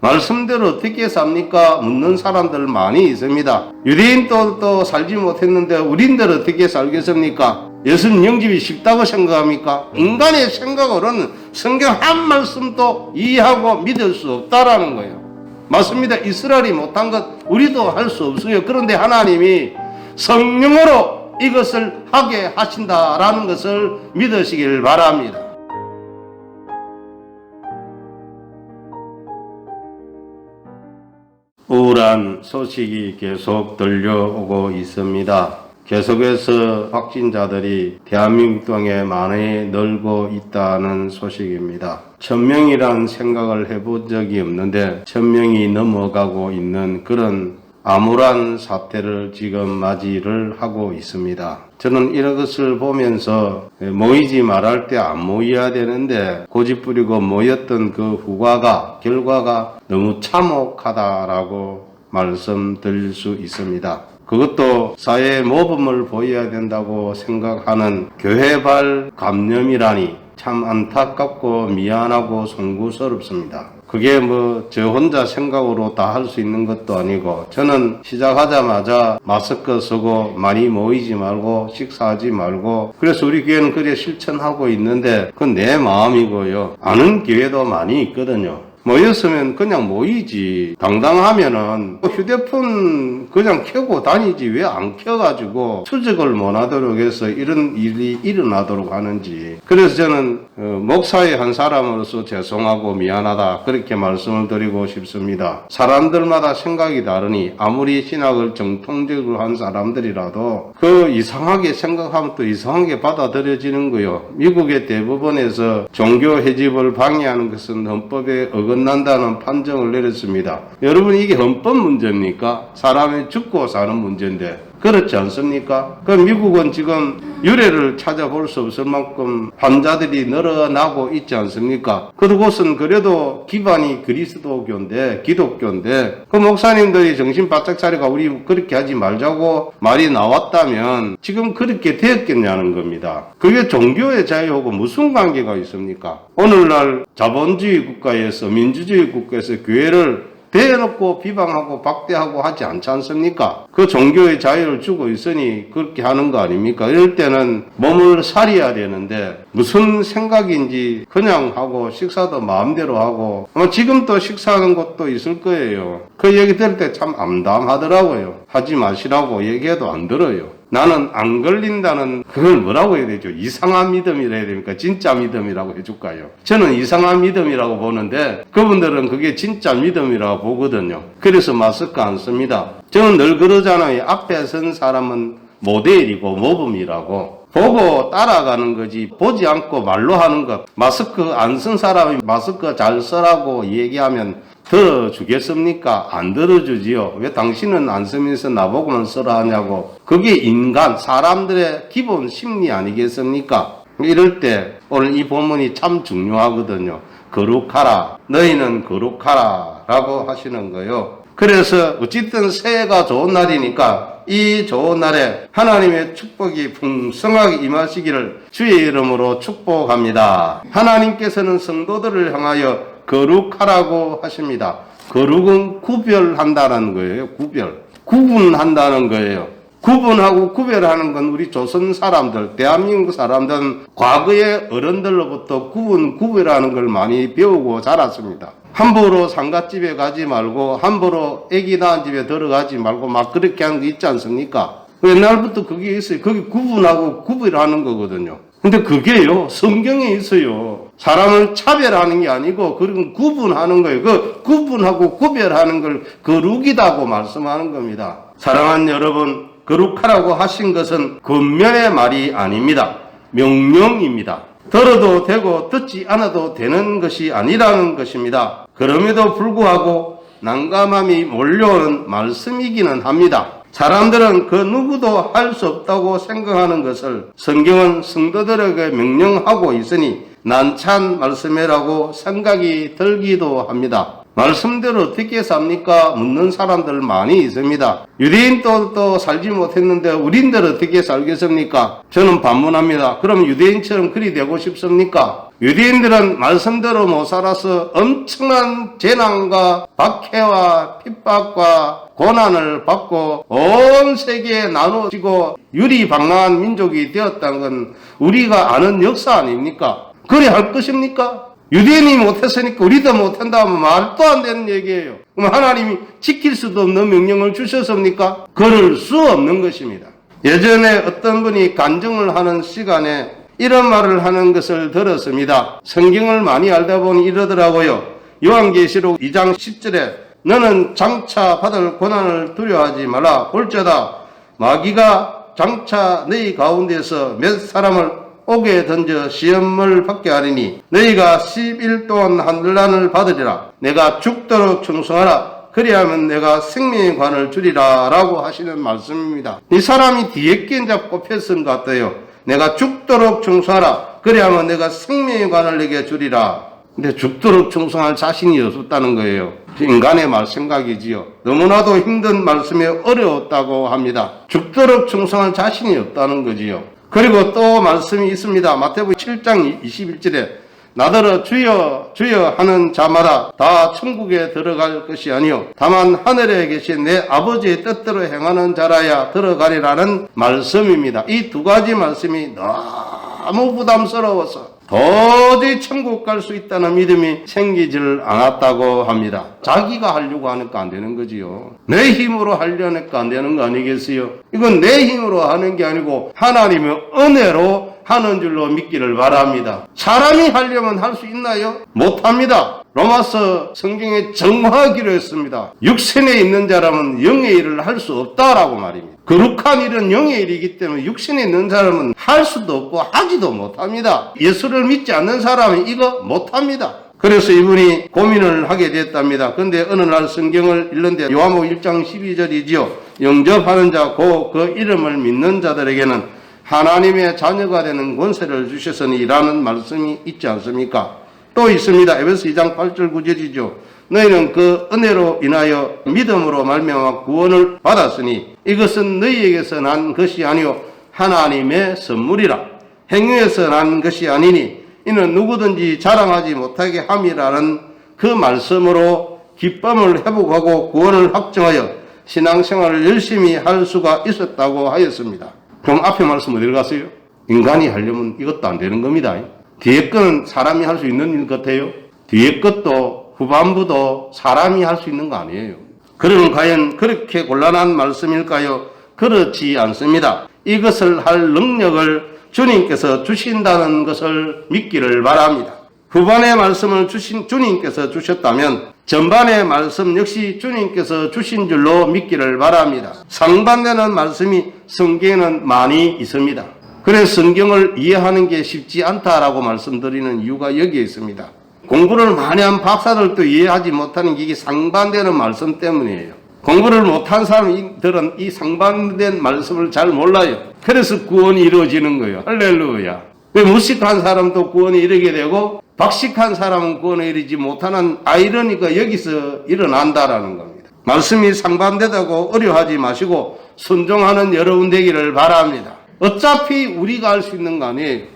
말씀대로 어떻게 삽니까? 묻는 사람들 많이 있습니다. 유대인도 또 살지 못했는데 우린들 어떻게 살겠습니까? 예수님 영집이 쉽다고 생각합니까? 인간의 생각으로는 성경 한 말씀도 이해하고 믿을 수 없다라는 거예요. 맞습니다. 이스라엘이 못한 것 우리도 할 수 없어요. 그런데 하나님이 성령으로 이것을 하게 하신다라는 것을 믿으시길 바랍니다. 우울한 소식이 계속 들려오고 있습니다. 계속해서 확진자들이 대한민국 땅에 많이 늘고 있다는 소식입니다. 천명이란 생각을 해본 적이 없는데 천명이 넘어가고 있는 그런 암울한 사태를 지금 맞이를 하고 있습니다. 저는 이런 것을 보면서 모이지 말할 때 안 모여야 되는데 고집 부리고 모였던 그 후과가 결과가 너무 참혹하다라고 말씀드릴 수 있습니다. 그것도 사회의 모범을 보여야 된다고 생각하는 교회발 감염이라니 참 안타깝고 미안하고 송구스럽습니다. 그게 뭐 저 혼자 생각으로 다 할 수 있는 것도 아니고 저는 시작하자마자 마스크 쓰고 많이 모이지 말고 식사하지 말고 그래서 우리 교회는 그래 실천하고 있는데 그건 내 마음이고요. 아는 교회도 많이 있거든요. 모였으면 그냥 모이지. 당당하면은 휴대폰 그냥 켜고 다니지 왜 안 켜가지고 수직을 못하도록 해서 이런 일이 일어나도록 하는지. 그래서 저는 어, 목사의 한 사람으로서 죄송하고 미안하다 그렇게 말씀을 드리고 싶습니다. 사람들마다 생각이 다르니 아무리 신학을 정통적으로 한 사람들이라도 그 이상하게 생각하면 또 이상하게 받아들여지는 거요. 미국의 대법원에서 종교 해집을 방해하는 것은 헌법에 어긋 난다는 판정을 내렸습니다. 여러분 이게 헌법 문제입니까? 사람이 죽고 사는 문제인데 그렇지 않습니까? 그 미국은 지금 유래를 찾아볼 수 없을 만큼 환자들이 늘어나고 있지 않습니까? 그곳은 그래도 기반이 그리스도교인데 기독교인데 그 목사님들이 정신 바짝 차리가 우리 그렇게 하지 말자고 말이 나왔다면 지금 그렇게 되었겠냐는 겁니다. 그게 종교의 자유하고 무슨 관계가 있습니까? 오늘날 자본주의 국가에서 민주주의 국가에서 교회를 대놓고 비방하고 박대하고 하지 않지 않습니까? 그 종교의 자유를 주고 있으니 그렇게 하는 거 아닙니까? 이럴 때는 몸을 사려야 되는데 무슨 생각인지 그냥 하고 식사도 마음대로 하고 아마 지금 또 식사하는 곳도 있을 거예요. 그 얘기 들을 때 참 암담하더라고요. 하지 마시라고 얘기해도 안 들어요. 나는 안 걸린다는 그걸 뭐라고 해야 되죠? 이상한 믿음이라 해야 됩니까? 진짜 믿음이라고 해줄까요? 저는 이상한 믿음이라고 보는데 그분들은 그게 진짜 믿음이라고 보거든요. 그래서 마스크 안 씁니다. 저는 늘 그러잖아요. 앞에 선 사람은 모델이고 모범이라고. 보고 따라가는 거지 보지 않고 말로 하는 것 마스크 안 쓴 사람이 마스크 잘 쓰라고 얘기하면 들어주겠습니까? 안 들어주지요. 왜 당신은 안 쓰면서 나보고만 쓰라 하냐고. 그게 인간, 사람들의 기본 심리 아니겠습니까? 이럴 때 오늘 이 본문이 참 중요하거든요. 거룩하라. 너희는 거룩하라. 라고 하시는 거요. 그래서 어쨌든 새해가 좋은 날이니까 이 좋은 날에 하나님의 축복이 풍성하게 임하시기를 주의 이름으로 축복합니다. 하나님께서는 성도들을 향하여 거룩하라고 하십니다. 거룩은 구별한다는 거예요. 구별. 구분한다는 거예요. 구분하고 구별하는 건 우리 조선 사람들, 대한민국 사람들은 과거의 어른들로부터 구분, 구별하는 걸 많이 배우고 자랐습니다. 함부로 상갓집에 가지 말고, 함부로 애기 낳은 집에 들어가지 말고, 막 그렇게 하는 거 있지 않습니까? 옛날부터 그게 있어요. 그게 구분하고 구별하는 거거든요. 근데 그게요, 성경에 있어요. 사람을 차별하는 게 아니고, 그건 구분하는 거예요. 그 구분하고 구별하는 걸 거룩이다고 말씀하는 겁니다. 사랑하는 여러분, 거룩하라고 하신 것은 겉면의 말이 아닙니다. 명령입니다. 들어도 되고 듣지 않아도 되는 것이 아니라는 것입니다. 그럼에도 불구하고 난감함이 몰려오는 말씀이기는 합니다. 사람들은 그 누구도 할 수 없다고 생각하는 것을 성경은 성도들에게 명령하고 있으니 난찬 말씀이라고 생각이 들기도 합니다. 말씀대로 어떻게 삽니까? 묻는 사람들 많이 있습니다. 유대인도 또 살지 못했는데 우린들 어떻게 살겠습니까? 저는 반문합니다. 그럼 유대인처럼 그리 되고 싶습니까? 유대인들은 말씀대로 못 살아서 엄청난 재난과 박해와 핍박과 고난을 받고 온 세계에 나눠지고 유리방랑한 민족이 되었다는 건 우리가 아는 역사 아닙니까? 그래 할 것입니까? 유대인이 못했으니까 우리도 못한다 하면 말도 안 되는 얘기예요. 그럼 하나님이 지킬 수도 없는 명령을 주셨습니까? 그럴 수 없는 것입니다. 예전에 어떤 분이 간증을 하는 시간에 이런 말을 하는 것을 들었습니다. 성경을 많이 알다 보니 이러더라고요. 요한계시록 2장 10절에 너는 장차 받을 고난을 두려워하지 말라. 볼자다 마귀가 장차 너희 가운데서 몇 사람을 옥에 던져 시험을 받게 하리니 너희가 10일 동안 한란을 받으리라. 내가 죽도록 충성하라. 그리하면 내가 생명의 관을 주리라 라고 하시는 말씀입니다. 이 사람이 뒤에 낀 잡고 폈은 것 같아요. 내가 죽도록 충성하라. 그리하면 내가 생명의 관을 내게 주리라. 근데 죽도록 충성할 자신이 없었다는 거예요. 인간의 말 생각이지요. 너무나도 힘든 말씀이 어려웠다고 합니다. 죽도록 충성할 자신이 없다는 거지요. 그리고 또 말씀이 있습니다. 마태복음 7장 21절에 나더러 주여 주여 하는 자마다 다 천국에 들어갈 것이 아니요 다만 하늘에 계신 내 아버지의 뜻대로 행하는 자라야 들어가리라는 말씀입니다. 이 두 가지 말씀이 너무 부담스러워서 도저히 천국 갈 수 있다는 믿음이 생기질 않았다고 합니다. 자기가 하려고 하니까 안 되는 거지요. 내 힘으로 하려니까 안 되는 거 아니겠어요? 이건 내 힘으로 하는 게 아니고 하나님의 은혜로 하는 줄로 믿기를 바랍니다. 사람이 하려면 할 수 있나요? 못합니다. 로마서 성경에 정하기로 했습니다. 육신에 있는 자라면 영의 일을 할 수 없다라고 말입니다. 거룩한 일은 영의 일이기 때문에 육신에 있는 사람은 할 수도 없고 하지도 못합니다. 예수를 믿지 않는 사람은 이거 못합니다. 그래서 이분이 고민을 하게 됐답니다. 근데 어느 날 성경을 읽는데 요한복 1장 12절이지요. 영접하는 자, 고 그 이름을 믿는 자들에게는 하나님의 자녀가 되는 권세를 주셨으니라는 말씀이 있지 않습니까? 또 있습니다. 에베소 2장 8절 9절이죠. 너희는 그 은혜로 인하여 믿음으로 말미암아 구원을 받았으니 이것은 너희에게서 난 것이 아니요 하나님의 선물이라. 행위에서 난 것이 아니니 이는 누구든지 자랑하지 못하게 함이라는 그 말씀으로 기쁨을 회복하고 구원을 확정하여 신앙생활을 열심히 할 수가 있었다고 하였습니다. 그럼 앞에 말씀 어디로 갔어요? 인간이 하려면 이것도 안 되는 겁니다. 뒤에 거는 사람이 할 수 있는 일 같아요. 뒤에 것도 후반부도 사람이 할 수 있는 거 아니에요. 그러면 과연 그렇게 곤란한 말씀일까요? 그렇지 않습니다. 이것을 할 능력을 주님께서 주신다는 것을 믿기를 바랍니다. 후반의 말씀을 주신 주님께서 주셨다면 전반의 말씀 역시 주님께서 주신 줄로 믿기를 바랍니다. 상반되는 말씀이 성경에는 많이 있습니다. 그래서 성경을 이해하는 게 쉽지 않다라고 말씀드리는 이유가 여기에 있습니다. 공부를 많이 한 박사들도 이해하지 못하는 게 이게 상반되는 말씀 때문이에요. 공부를 못한 사람들은 이 상반된 말씀을 잘 몰라요. 그래서 구원이 이루어지는 거예요. 할렐루야. 왜 무식한 사람도 구원이 이르게 되고 박식한 사람은 구원에 이르지 못하는 아이러니가 여기서 일어난다라는 겁니다. 말씀이 상반되다고 어려워하지 마시고 순종하는 여러분 되기를 바랍니다. 어차피 우리가 할 수 있는 거 아니에요.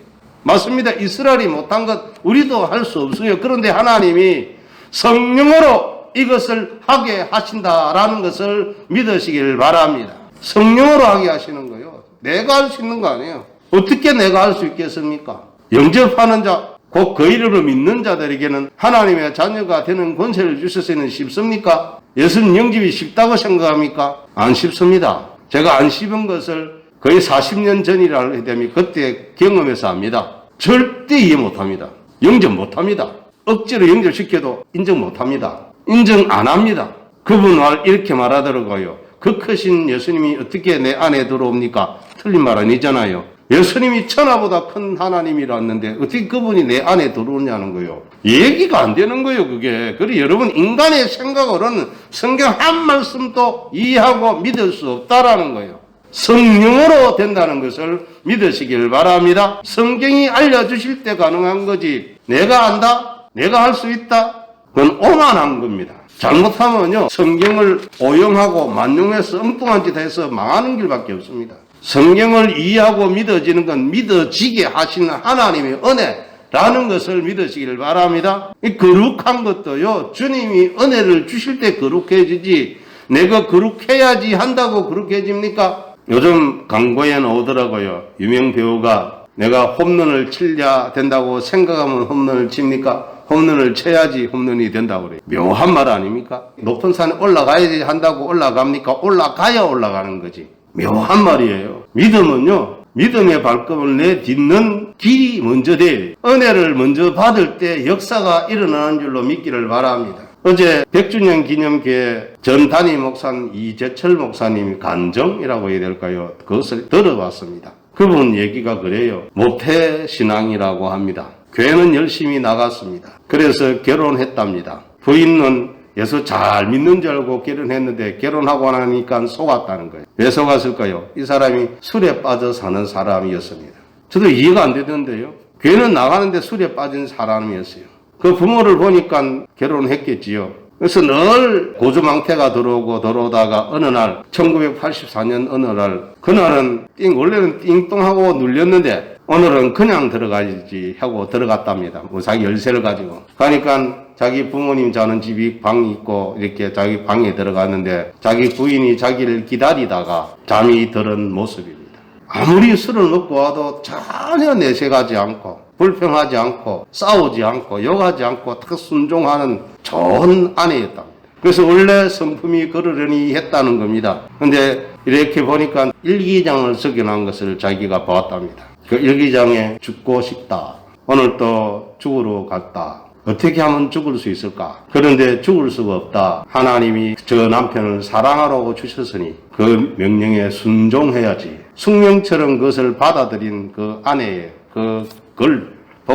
맞습니다. 이스라엘이 못한 것 우리도 할 수 없어요. 그런데 하나님이 성령으로 이것을 하게 하신다라는 것을 믿으시길 바랍니다. 성령으로 하게 하시는 거요. 내가 할 수 있는 거 아니에요. 어떻게 내가 할 수 있겠습니까? 영접하는 자, 곧 그 이름을 믿는 자들에게는 하나님의 자녀가 되는 권세를 주셔서는 쉽습니까? 예수님 영접이 쉽다고 생각합니까? 안 쉽습니다. 제가 안 씹은 것을 거의 40년 전이라 되면 그때 경험해서 압니다. 절대 이해 못합니다. 영접 못합니다. 억지로 영접시켜도 인정 못합니다. 인정 안 합니다. 그분 말 이렇게 말하더라고요. 그 크신 예수님이 어떻게 내 안에 들어옵니까? 틀린 말 아니잖아요. 예수님이 천하보다 큰 하나님이라는데 어떻게 그분이 내 안에 들어오냐는 거예요. 얘기가 안 되는 거예요, 그게. 그리고 여러분, 인간의 생각으로는 성경 한 말씀도 이해하고 믿을 수 없다라는 거예요. 성령으로 된다는 것을 믿으시길 바랍니다. 성경이 알려주실 때 가능한 거지. 내가 안다? 내가 할 수 있다? 그건 오만한 겁니다. 잘못하면요, 성경을 오용하고 만용해서 엉뚱한 짓 해서 망하는 길밖에 없습니다. 성경을 이해하고 믿어지는 건 믿어지게 하시는 하나님의 은혜, 라는 것을 믿으시길 바랍니다. 이 거룩한 것도요, 주님이 은혜를 주실 때 거룩해지지, 내가 거룩해야지 한다고 거룩해집니까? 요즘 광고에 나오더라고요. 유명 배우가 내가 홈런을 칠야 된다고 생각하면 홈런을 칩니까? 홈런을 쳐야지 홈런이 된다고 그래요. 묘한 말 아닙니까? 높은 산에 올라가야지 한다고 올라갑니까? 올라가야 올라가는 거지. 묘한 말이에요. 믿음은요, 믿음의 발걸음을 내딛는 길이 먼저 돼요. 은혜를 먼저 받을 때 역사가 일어나는 줄로 믿기를 바랍니다. 어제 100주년 기념교회 전 담임 목사님 이재철 목사님이 간정이라고 해야 될까요? 그것을 들어봤습니다. 그분 얘기가 그래요. 모태 신앙이라고 합니다. 교회는 열심히 나갔습니다. 그래서 결혼했답니다. 부인은 예수 잘 믿는 줄 알고 결혼했는데 결혼하고 나니까 속았다는 거예요. 왜 속았을까요? 이 사람이 술에 빠져 사는 사람이었습니다. 저도 이해가 안 되던데요. 교회는 나가는데 술에 빠진 사람이었어요. 그 부모를 보니까 결혼했겠지요. 그래서 늘 고주망태가 들어오고 들어오다가 어느 날 1984년 어느 날 그날은 띵 원래는 띵똥하고 눌렸는데 오늘은 그냥 들어가야지 하고 들어갔답니다. 뭐 자기 열쇠를 가지고 가니까 자기 부모님 자는 집이 방이 있고 이렇게 자기 방에 들어갔는데 자기 부인이 자기를 기다리다가 잠이 들은 모습입니다. 아무리 술을 먹고 와도 전혀 내색하지 않고 불평하지 않고 싸우지 않고 욕하지 않고 딱 순종하는 좋은 아내였답니다. 그래서 원래 성품이 그러려니 했다는 겁니다. 근데 이렇게 보니까 일기장을 적어놓은 것을 자기가 보았답니다. 그 일기장에 죽고 싶다. 오늘 또 죽으러 갔다. 어떻게 하면 죽을 수 있을까? 그런데 죽을 수가 없다. 하나님이 저 남편을 사랑하라고 주셨으니 그 명령에 순종해야지. 숙명처럼 그것을 받아들인 그 아내의 그 걸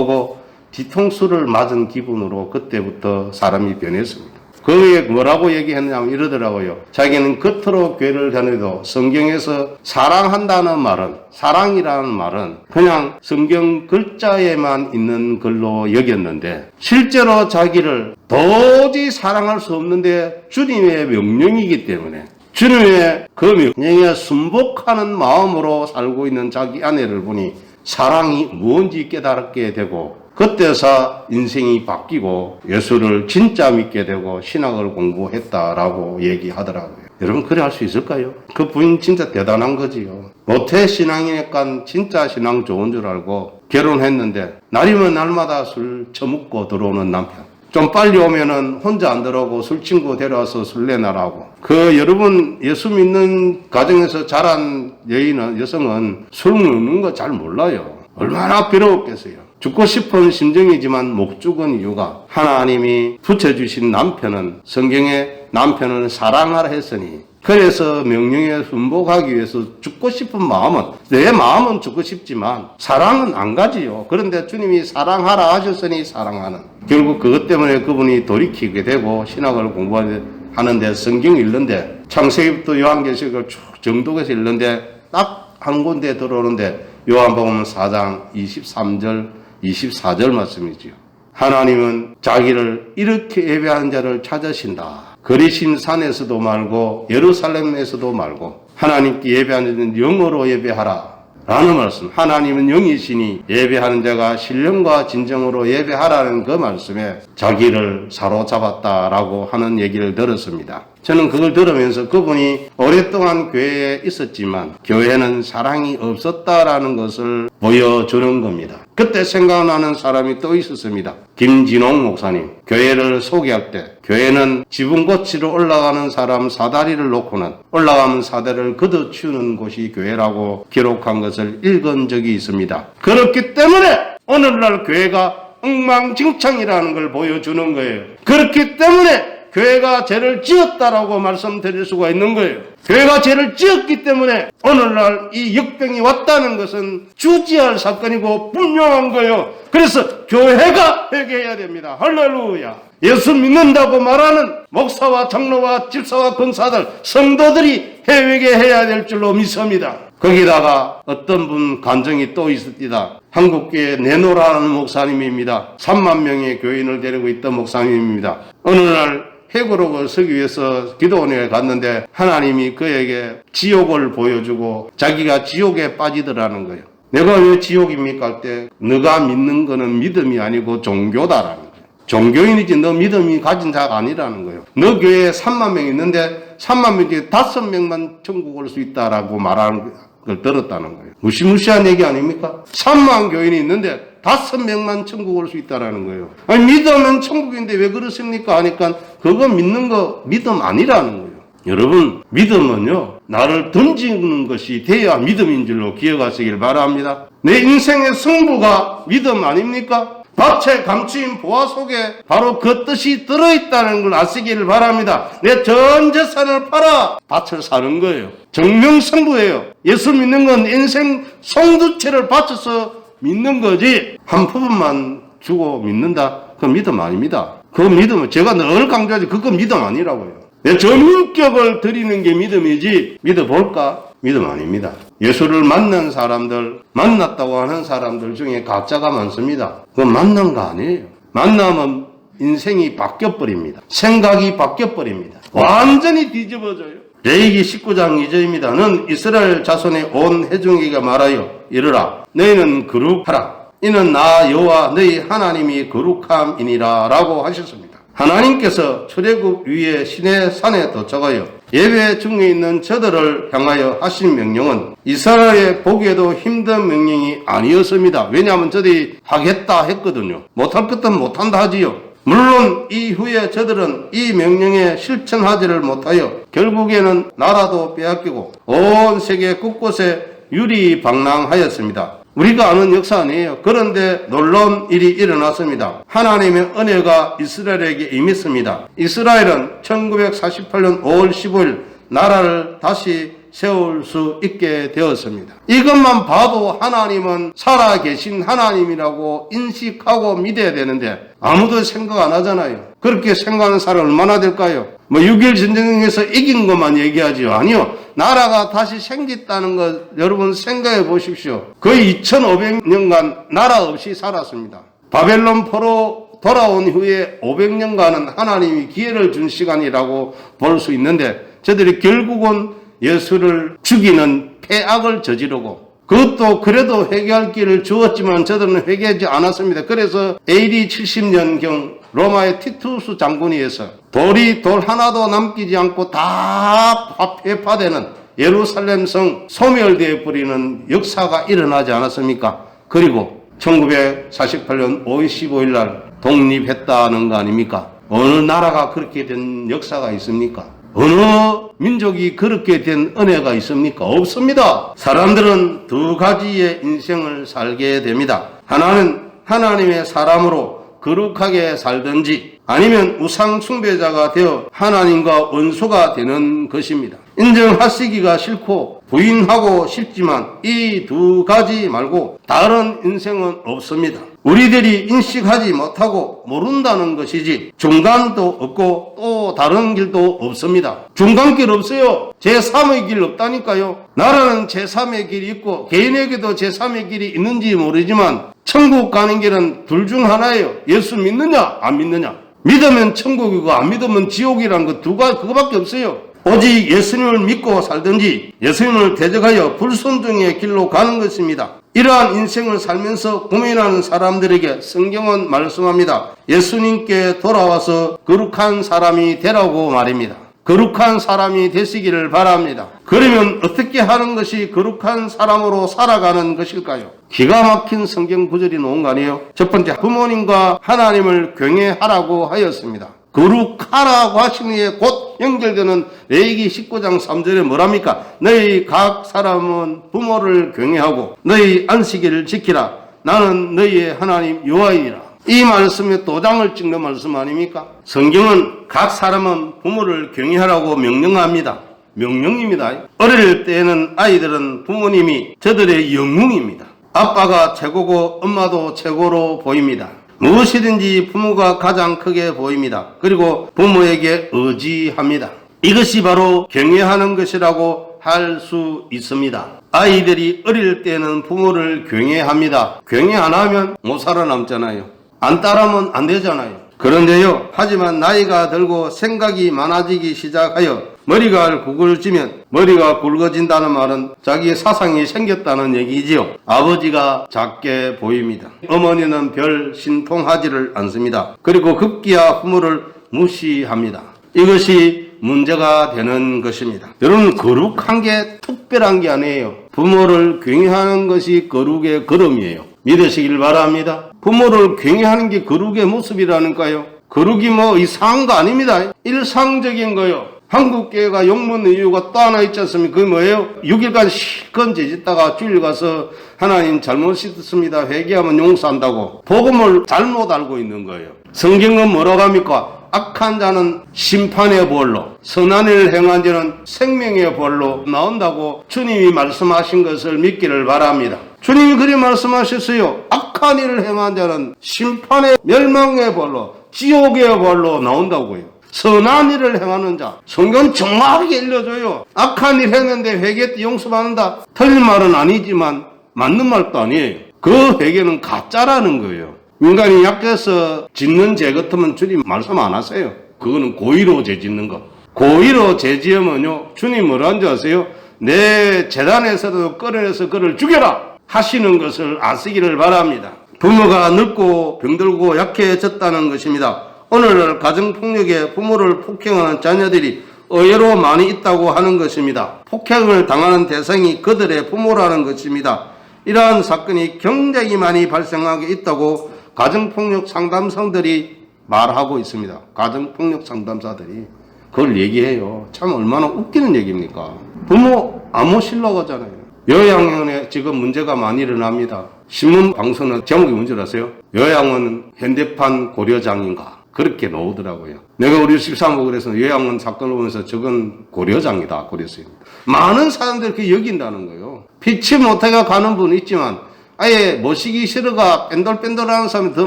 보고 뒤통수를 맞은 기분으로 그때부터 사람이 변했습니다. 거기에 뭐라고 얘기했냐면 이러더라고요. 자기는 겉으로 교회를 다녀도 성경에서 사랑한다는 말은, 사랑이라는 말은 그냥 성경 글자에만 있는 글로 여겼는데, 실제로 자기를 도저히 사랑할 수 없는데 주님의 명령이기 때문에, 주님의 그 명령에 순복하는 마음으로 살고 있는 자기 아내를 보니 사랑이 뭔지 깨달게 되고, 그때서 인생이 바뀌고 예수를 진짜 믿게 되고 신학을 공부했다라고 얘기하더라고요. 여러분 그래 할 수 있을까요? 그 부인 진짜 대단한 거지요. 모태 신앙이니까 진짜 신앙 좋은 줄 알고 결혼했는데 날이면 날마다 술 처먹고 들어오는 남편. 좀 빨리 오면은 혼자 안 들어오고 술 친구 데려와서 술래나라고. 그 여러분 예수 믿는 가정에서 자란 여인은 여성은 술 먹는 거 잘 몰라요. 얼마나 괴로웠겠어요. 죽고 싶은 심정이지만 목 죽은 이유가 하나님이 붙여주신 남편은 성경에 남편을 사랑하라 했으니 그래서 명령에 순복하기 위해서 죽고 싶은 마음은 내 마음은 죽고 싶지만 사랑은 안 가지요. 그런데 주님이 사랑하라 하셨으니 사랑하는 결국 그것 때문에 그분이 돌이키게 되고 신학을 공부하는데 성경 읽는데 창세기부터 요한계시록을 쭉 정독해서 읽는데 딱 한 군데 들어오는데 요한복음 4장 23절 24절 말씀이지요. 하나님은 자기를 이렇게 예배하는 자를 찾으신다. 거리신 산에서도 말고 예루살렘에서도 말고 하나님께 예배하는 영어로 예배하라. 라는 말씀. 하나님은 영이시니 예배하는 자가 신령과 진정으로 예배하라는 그 말씀에 자기를 사로잡았다라고 하는 얘기를 들었습니다. 저는 그걸 들으면서 그분이 오랫동안 교회에 있었지만 교회는 사랑이 없었다라는 것을 보여주는 겁니다. 그때 생각나는 사람이 또 있었습니다. 김진홍 목사님. 교회를 소개할 때 교회는 지붕 고치러 올라가는 사람 사다리를 놓고는 올라가면 사다리를 걷어치우는 곳이 교회라고 기록한 것을 읽은 적이 있습니다. 그렇기 때문에 오늘날 교회가 엉망진창이라는 걸 보여주는 거예요. 그렇기 때문에 교회가 죄를 지었다라고 말씀드릴 수가 있는 거예요. 교회가 죄를 지었기 때문에 오늘날 이 역병이 왔다는 것은 주지할 사건이고 분명한 거예요. 그래서 교회가 회개해야 됩니다. 할렐루야. 예수 믿는다고 말하는 목사와 장로와 집사와 권사들, 성도들이 회개해야 될 줄로 믿습니다. 거기다가 어떤 분 간정이 또 있습니다. 한국교회 내노라는 목사님입니다. 3만 명의 교인을 데리고 있던 목사님입니다. 어느 날 해고록을 쓰기 위해서 기도원에 갔는데 하나님이 그에게 지옥을 보여주고 자기가 지옥에 빠지더라는 거예요. 내가 왜 지옥입니까 할때 너가 믿는 거는 믿음이 아니고 종교다라는 거예요. 종교인이지 너 믿음이 가진 자가 아니라는 거예요. 너 교회에 3만 명 있는데 3만 명 중에 5명만 천국 올 수 있다라고 말하는 걸 들었다는 거예요. 무시무시한 얘기 아닙니까? 3만 교인이 있는데 5명만 천국 올 수 있다라는 거예요. 아니 믿으면 천국인데 왜 그러십니까? 하니까 그거 믿는 거 믿음 아니라는 거예요. 여러분 믿음은요 나를 던지는 것이 돼야 믿음인 줄로 기억하시길 바랍니다. 내 인생의 승부가 믿음 아닙니까? 밭에 감추인 보화 속에 바로 그 뜻이 들어있다는 걸 아시기를 바랍니다. 내 전 재산을 팔아 밭을 사는 거예요. 정명승부예요. 예수 믿는 건 인생 송두체를 바쳐서 믿는 거지 한 부분만 주고 믿는다? 그건 믿음 아닙니다. 그 믿음은 제가 늘 강조하지 그건 믿음 아니라고요. 내 전인격을 드리는 게 믿음이지 믿어볼까? 믿음 아닙니다. 예수를 만난 사람들, 만났다고 하는 사람들 중에 가짜가 많습니다. 그건 만난 거 아니에요. 만나면 인생이 바뀌어버립니다. 생각이 바뀌어버립니다. 완전히 뒤집어져요. 레이기 19장 2절입니다. 는 이스라엘 자손의 온 회중에게 말하여 이르라. 너희는 거룩하라. 이는 나 여호와 너희 하나님이 거룩함이니라 라고 하셨습니다. 하나님께서 출애굽 위에 시내 산에 도착하여 예배 중에 있는 저들을 향하여 하신 명령은 이스라엘의 보기에도 힘든 명령이 아니었습니다. 왜냐하면 저들이 하겠다 했거든요. 못할 것은 못한다 하지요. 물론 이후에 저들은 이 명령에 실천하지를 못하여 결국에는 나라도 빼앗기고 온 세계 곳곳에 유리방랑하였습니다. 우리가 아는 역사 아니에요. 그런데 놀라운 일이 일어났습니다. 하나님의 은혜가 이스라엘에게 임했습니다. 이스라엘은 1948년 5월 15일 나라를 다시 세울 수 있게 되었습니다. 이것만 봐도 하나님은 살아계신 하나님이라고 인식하고 믿어야 되는데 아무도 생각 안 하잖아요. 그렇게 생각하는 사람 얼마나 될까요? 뭐6.1 전쟁에서 이긴 것만 얘기하지요. 아니요. 나라가 다시 생겼다는 것 여러분 생각해 보십시오. 거의 2500년간 나라 없이 살았습니다. 바벨론 포로 돌아온 후에 500년간은 하나님이 기회를 준 시간이라고 볼 수 있는데 저들이 결국은 예수를 죽이는 폐악을 저지르고 그것도 그래도 회개할 길을 주었지만 저들은 회개하지 않았습니다. 그래서 AD 70년경 로마의 티투스 장군이 해서 돌이 돌 하나도 남기지 않고 다 폐파되는 예루살렘 성 소멸되어 버리는 역사가 일어나지 않았습니까? 그리고 1948년 5월 15일 날 독립했다는 거 아닙니까? 어느 나라가 그렇게 된 역사가 있습니까? 어느 민족이 그렇게 된 은혜가 있습니까? 없습니다. 사람들은 두 가지의 인생을 살게 됩니다. 하나는 하나님의 사람으로 거룩하게 살든지 아니면 우상 숭배자가 되어 하나님과 원수가 되는 것입니다. 인정하시기가 싫고 부인하고 싶지만 이 두 가지 말고 다른 인생은 없습니다. 우리들이 인식하지 못하고 모른다는 것이지 중간도 없고 또 다른 길도 없습니다. 중간길 없어요. 제3의 길 없다니까요. 나라는 제3의 길이 있고 개인에게도 제3의 길이 있는지 모르지만 천국 가는 길은 둘 중 하나예요. 예수 믿느냐 안 믿느냐. 믿으면 천국이고 안 믿으면 지옥이라는 것 두 가지 그거밖에 없어요. 오직 예수님을 믿고 살든지 예수님을 대적하여 불순종의 길로 가는 것입니다. 이러한 인생을 살면서 고민하는 사람들에게 성경은 말씀합니다. 예수님께 돌아와서 거룩한 사람이 되라고 말입니다. 거룩한 사람이 되시기를 바랍니다. 그러면 어떻게 하는 것이 거룩한 사람으로 살아가는 것일까요? 기가 막힌 성경 구절이 나온 거 아니에요? 첫 번째, 부모님과 하나님을 경외하라고 하였습니다. 거룩하라고 하시는 게 곧 연결되는 레이기 19장 3절에 뭐랍니까? 너희 각 사람은 부모를 경외하고 너희 안식일을 지키라. 나는 너희의 하나님 여호와이라. 이 말씀에 도장을 찍는 말씀 아닙니까? 성경은 각 사람은 부모를 경외하라고 명령합니다. 명령입니다. 어릴 때는 아이들은 부모님이 저들의 영웅입니다. 아빠가 최고고 엄마도 최고로 보입니다. 무엇이든지 부모가 가장 크게 보입니다. 그리고 부모에게 의지합니다. 이것이 바로 경외하는 것이라고 할 수 있습니다. 아이들이 어릴 때는 부모를 경외합니다. 경외 안 하면 못 살아남잖아요. 안 따르면 안 되잖아요. 그런데요, 하지만 나이가 들고 생각이 많아지기 시작하여 머리가 굵어지면 머리가 굵어진다는 말은 자기의 사상이 생겼다는 얘기지요. 아버지가 작게 보입니다. 어머니는 별 신통하지를 않습니다. 그리고 급기야 부모를 무시합니다. 이것이 문제가 되는 것입니다. 여러분 거룩한 게 특별한 게 아니에요. 부모를 경외하는 것이 거룩의 걸음이에요. 믿으시길 바랍니다. 부모를 경외하는 게 거룩의 모습이라니까요. 거룩이 뭐 이상한 거 아닙니다. 일상적인 거요. 한국 교회가 욕먹는 이유가 또 하나 있지 않습니까? 그게 뭐예요? 6일간 실컷 죄짓다가 주일 가서 하나님 잘못했습니다. 회개하면 용서한다고. 복음을 잘못 알고 있는 거예요. 성경은 뭐라고 합니까? 악한 자는 심판의 벌로, 선한 일을 행한 자는 생명의 벌로 나온다고 주님이 말씀하신 것을 믿기를 바랍니다. 주님이 그리 말씀하셨어요. 악한 일을 행한 자는 심판의 멸망의 벌로, 지옥의 벌로 나온다고요. 선한 일을 행하는 자. 성경 정확하게 일러줘요. 악한 일 했는데 회개 때 용서받는다. 틀린 말은 아니지만 맞는 말도 아니에요. 그 회개는 가짜라는 거예요. 인간이 약해서 짓는 죄 같으면 주님 말씀 안 하세요. 그거는 고의로 죄 짓는 거. 고의로 죄 지으면요. 주님 뭐라는 줄 아세요? 내 재단에서도 끌어내서 그를 죽여라! 하시는 것을 아시기를 바랍니다. 부모가 늙고 병들고 약해졌다는 것입니다. 오늘날 가정폭력에 부모를 폭행하는 자녀들이 의외로 많이 있다고 하는 것입니다. 폭행을 당하는 대상이 그들의 부모라는 것입니다. 이러한 사건이 굉장히 많이 발생하고 있다고 가정폭력 상담성들이 말하고 있습니다. 가정폭력 상담사들이 그걸 얘기해요. 참 얼마나 웃기는 얘기입니까? 부모 안 모시려고 하잖아요. 요양원에 지금 문제가 많이 일어납니다. 신문 방송은 제목이 뭔지 아세요? 요양원 현대판 고려장인가? 그렇게 나오더라고요. 내가 우리 13호 그래서 요양원 사건을 보면서 저건 고려장이다. 그랬어요. 많은 사람들이 그렇게 여긴다는 거예요. 피치 못하게 가는 분은 있지만 아예 모시기 싫어가 뺀돌뺀돌하는 사람이 더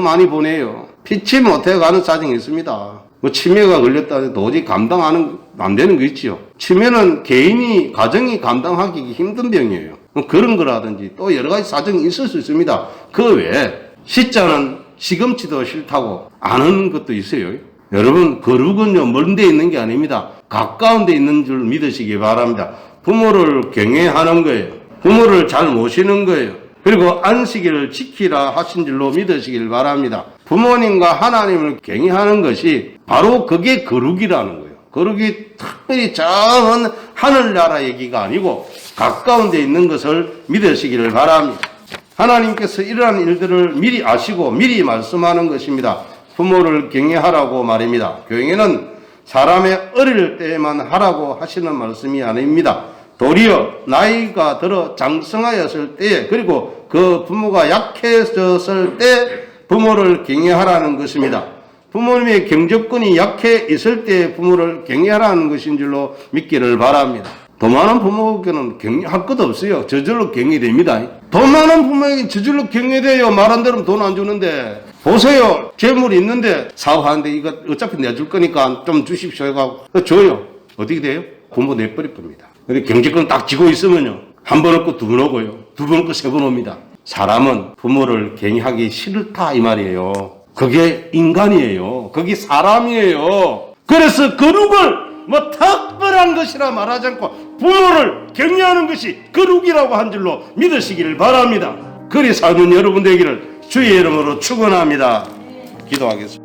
많이 보내요. 피치 못해 가는 사정이 있습니다. 뭐 치매가 걸렸다 도저히 감당하는 안 되는 거 있지요. 치매는 개인이 가정이 감당하기 힘든 병이에요. 뭐 그런 거라든지 또 여러 가지 사정이 있을 수 있습니다. 그 외에 시자는 시금치도 싫다고 아는 것도 있어요. 여러분 거룩은요 먼데 있는 게 아닙니다. 가까운 데 있는 줄 믿으시기 바랍니다. 부모를 경외하는 거예요. 부모를 잘 모시는 거예요. 그리고 안식일을 지키라 하신 줄로 믿으시길 바랍니다. 부모님과 하나님을 경외하는 것이 바로 그게 거룩이라는 거예요. 거룩이 특별히 저 하늘나라 얘기가 아니고 가까운 데 있는 것을 믿으시기를 바랍니다. 하나님께서 이러한 일들을 미리 아시고 미리 말씀하는 것입니다. 부모를 경외하라고 말입니다. 경외는 사람의 어릴 때만 하라고 하시는 말씀이 아닙니다. 도리어 나이가 들어 장성하였을 때에 그리고 그 부모가 약해졌을 때 부모를 경외하라는 것입니다. 부모님의 경제권이 약해 있을 때 부모를 경외하라는 것인 줄로 믿기를 바랍니다. 돈 많은 부모에게는 경외할 것 없어요. 저절로 경외됩니다. 돈 많은 부모에게 저절로 경외돼요. 말안 들으면 돈안 주는데. 보세요. 재물이 있는데 사업하는데 이거 어차피 내줄 거니까 좀 주십시오. 해가지고 줘요. 어떻게 돼요? 부모 내버릴 겁니다. 근데 경제권 딱 쥐고 있으면요. 한번 얻고 두 번 오고요. 두번 얻고 세 번 옵니다. 사람은 부모를 경외하기 싫다 이 말이에요. 그게 인간이에요. 그게 사람이에요. 그래서 거룩을 뭐 특별한 것이라 말하지 않고 부모를 경외하는 것이 거룩이라고 한 줄로 믿으시기를 바랍니다. 그리 사는 여러분 되기를 주의 이름으로 축원합니다. 기도하겠습니다.